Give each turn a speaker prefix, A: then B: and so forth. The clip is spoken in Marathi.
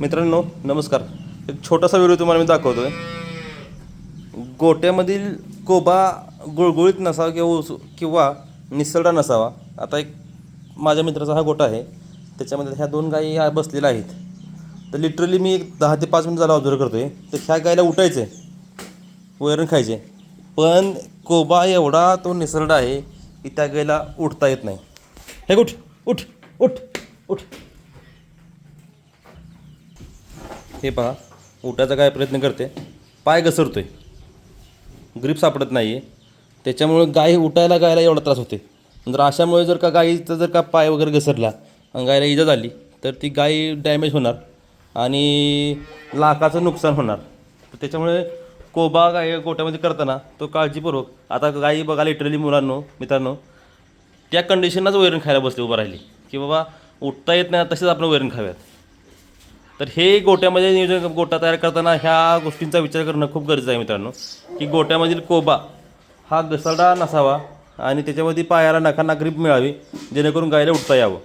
A: मित्रांनो नमस्कार. एक छोटासा व्हिडिओ तुम्हाला मी दाखवतो आहे गोट्यामधील कोबा गुळगुळीत नसावा किंवा उस किंवा निसरडा नसावा. आता एक माझ्या मित्राचा हा गोटा आहे. त्याच्यामध्ये ह्या दोन गायी ह्या बसलेल्या आहेत. तर लिटरली मी एक दहा ते पाच मिनिट झाला ऑब्झर्व करतो आहे तर ह्या गायला उठायचं आहे वैरण खायचे पण कोबा एवढा तो निसरडा आहे की त्या गायला उठता येत नाही. हे उठ उठ उठ उठ. हे पहा उठायचा काय प्रयत्न करते? पाय घसरतोय. ग्रीप सापडत नाही आहे त्याच्यामुळे गाय उठायला गायला एवढा त्रास होते जर अशामुळे जर का गायीचा जर का पाय वगैरे घसरला आणि गायला इजा झाली तर ती गाय डॅमेज होणार आणि लाखाचं नुकसान होणार. तर त्याच्यामुळे कोबा गाय गोट्यामध्ये करताना तो काळजीपूर्वक आता गायी बघा लिटरली मुलांनो मित्रांनो त्या कंडिशनलाच वैरण खायला बसले उभं राहिली. की बाबा उठता येत नाही तसेच आपण वैरण खाव्यात तर हे गोट्यामध्ये नियोजन गोटा तयार करताना ह्या गोष्टींचा विचार करणं खूप गरजेचं आहे मित्रांनो. की गोट्यामधील कोबा हा घसरडा नसावा आणि त्याच्यामध्ये पायाला नखांना ग्रीप मिळावी जेणेकरून गायला उठता यावं.